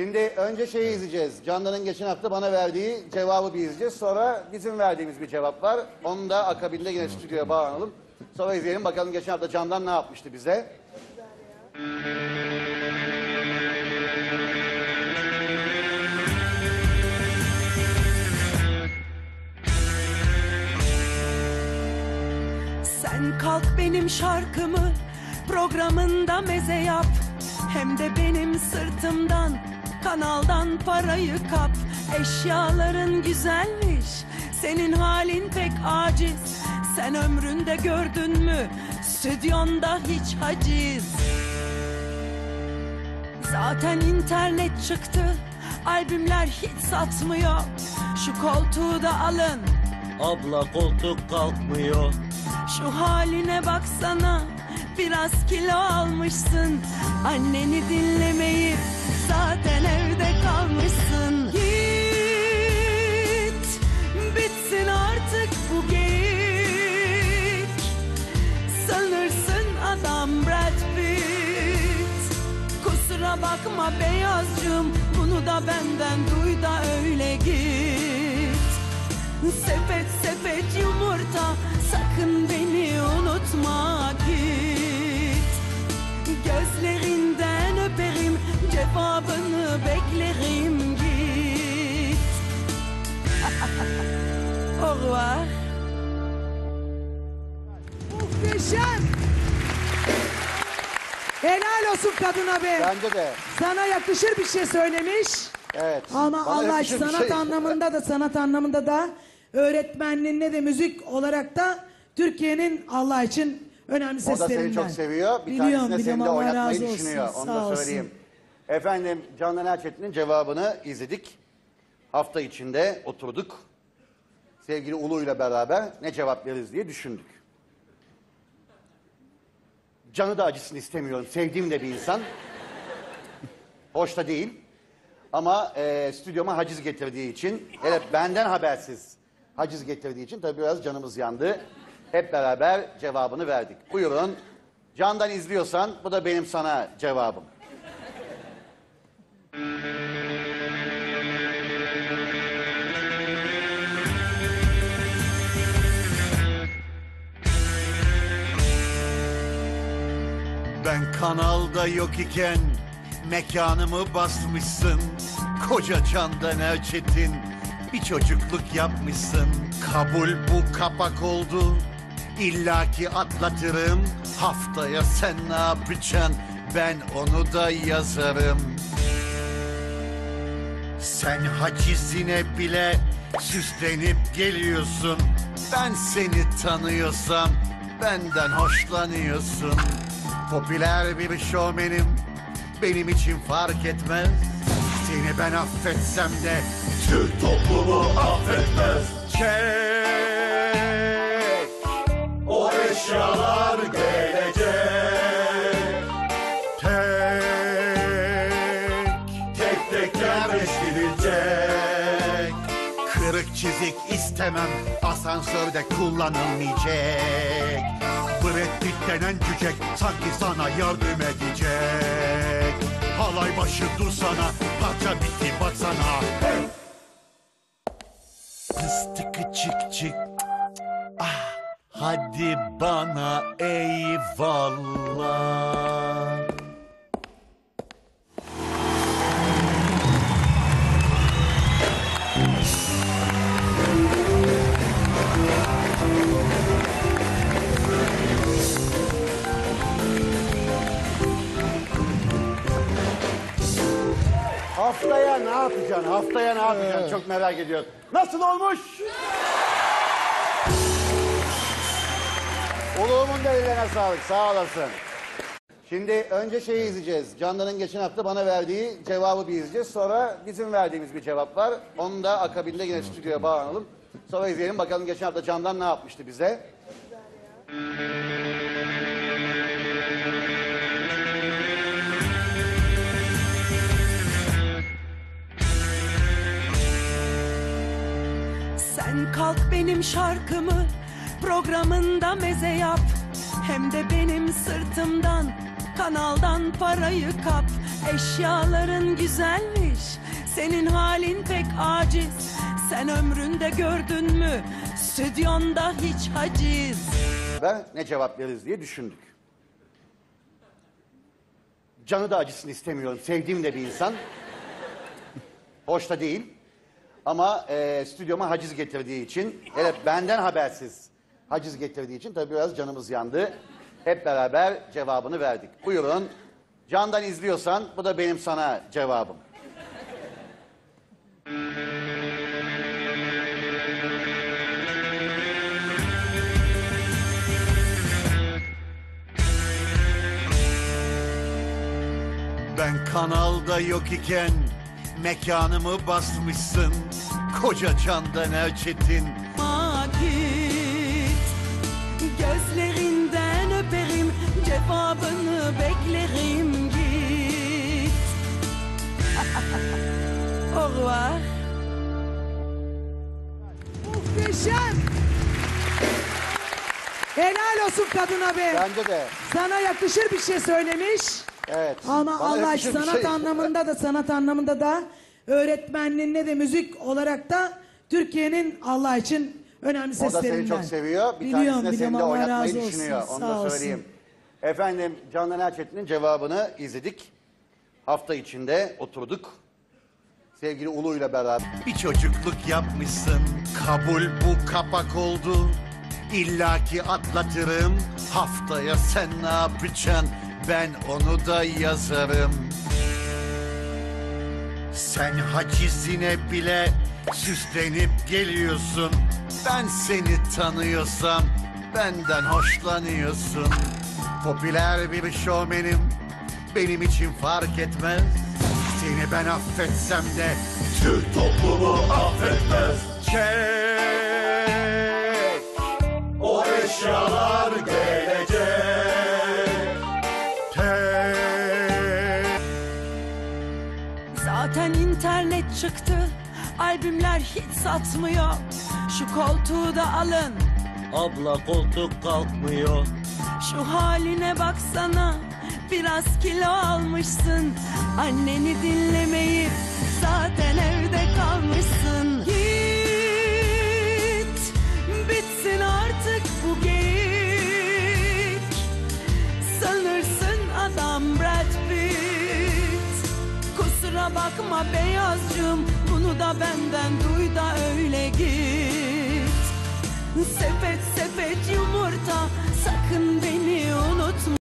Şimdi önce şeyi izleyeceğiz. Candan'ın geçen hafta bana verdiği cevabı bir izleyeceğiz. Sonra bizim verdiğimiz bir cevap var. Onu da akabinde yine stüdyoya bağlanalım. Sonra izleyelim bakalım geçen hafta Candan ne yapmıştı bize. Sen kalk benim şarkımı programında meze yap Hem de benim sırtımdan kanaldan parayı kap. Eşyaların güzelmiş. Senin halin pek aciz. Sen ömründe gördün mü? Stüdyonda hiç haciz. Zaten internet çıktı. Albümler hiç satmıyor. Şu koltuğu da alın. Abla koltuk kalkmıyor. Şu haline baksana. Biraz kilo almışsın. Anneni dinlemeyip Kusura bakma beyazcığım bunu da benden duy da öyle git. Sepet sepet yumurta sakın beni unutma git. Gözlerinden öperim cevabını beklerim git. Au revoir. Muhteşem. Helal olsun kadına be. Bence de. Sana yakışır bir şey söylemiş. Evet. Ama Bana Allah yakışır bir sanat şey. anlamında da sanat anlamında da öğretmenliğinde de müzik olarak da Türkiye'nin Allah için önemli O da seslerinden. seni çok seviyor. Bir biliyorum, tanesine seni biliyorum. Allah oynatmayı razı olsun. düşünüyor. Onu Sağ da olsun. söyleyeyim. Efendim Candan Erçetin'in cevabını izledik. Hafta içinde oturduk. Sevgili Ulu ile beraber ne cevap veririz diye düşündük. Canı da acısını istemiyorum. Sevdiğim de bir insan. Hoş da değil. Ama e, stüdyoma haciz getirdiği için, evet benden habersiz haciz getirdiği için tabii biraz canımız yandı. Hep beraber cevabını verdik. Buyurun. Candan izliyorsan bu da benim sana cevabım. Kanalda yok iken mekanımı basmışsın. Koca Candan Erçetin bir çocukluk yapmışsın. Kabul bu kapak oldu. İlla ki atlatırım. Haftaya sen ne yapacaksın? Ben onu da yazarım. Sen hacizine bile süslenip geliyorsun. Ben seni tanıyorsam benden hoşlanıyorsun. Popüler bir şovmenim benim için fark etmez. Seni ben affetsem de Türk toplumu affetmez. Çek o eşyalar gelecek. Tek tek tek yerleştirilecek. Kırık çizik istemem asansörde kullanılmayacak. Brad Pitt denen cücek sanki sana yardım edecek. Halay başı dursana parça bitti baksana. Fıstıkı çık çık. Ah, hadi bana eyvallah. Haftaya ne yapacaksın? Haftaya ne yapacaksın? Çok merak ediyorum. Nasıl olmuş? Uluğumun da ellerine sağlık. Sağ olasın. Şimdi önce şeyi izleyeceğiz. Candan'ın geçen hafta bana verdiği cevabı bir izleyeceğiz. Sonra bizim verdiğimiz bir cevap var. Onu da akabinde yine stüdyoya bağlanalım. Sonra izleyelim bakalım geçen hafta Candan ne yapmıştı bize. Sen kalk benim şarkımı programında meze yap Hem de benim sırtımdan kanaldan parayı kap Eşyaların güzelmiş Senin halin pek aciz Sen ömründe gördün mü Stüdyonda hiç haciz Ve ne cevap veririz diye düşündük. Canı da acısını istemiyorum. Sevdiğim de bir insan. Hoş da değil. Ama e, stüdyoma haciz getirdiği için, hele benden habersiz haciz getirdiği için tabii biraz canımız yandı. Hep beraber cevabını verdik. Buyurun. Candan izliyorsan bu da benim sana cevabım. Ben kanalda yok iken mekanımı basmışsın. Koca Candan Erçetin. Git Gözlerinden öperim Cevabını beklerim git Au revoir Muhteşem. Helal olsun kadına be. Bence de. Sana yakışır bir şey söylemiş. Evet. Ama Bana Allah yakışır bir sanat şey. anlamında da sanat anlamında da öğretmenliğinde de müzik olarak da Türkiye'nin Allah için önemli O da seslerinden. seni çok seviyor. Bir Biliyorum, tanesinde biliyorum. seni de Allah oynatmayı razı olsun. düşünüyor. Onu Sağ da olsun. söyleyeyim. Efendim Candan Erçetin'in cevabını izledik. Hafta içinde oturduk. Sevgili Ulu ile beraber. Bir çocukluk yapmışsın. Kabul bu kapak oldu. İlla ki atlatırım. Haftaya sen ne yapacaksın? Ben onu da yazarım. Sen hacizine bile süslenip geliyorsun. Ben seni tanıyorsam benden hoşlanıyorsun. Popüler bir şovmenim benim için fark etmez. Seni ben affetsem de Türk toplumu affetmez. Çek o eşyalar gelecek. Zaten internet çıktı Albümler hiç satmıyor. Şu koltuğu da alın. Abla koltuk kalkmıyor. Şu haline baksana Biraz kilo almışsın. Anneni dinlemeyip Zaten evde kalmışsın Kusura bakma beyazcığım Bunu da benden duy da öyle git. Sepet sepet yumurta Sakın beni unutma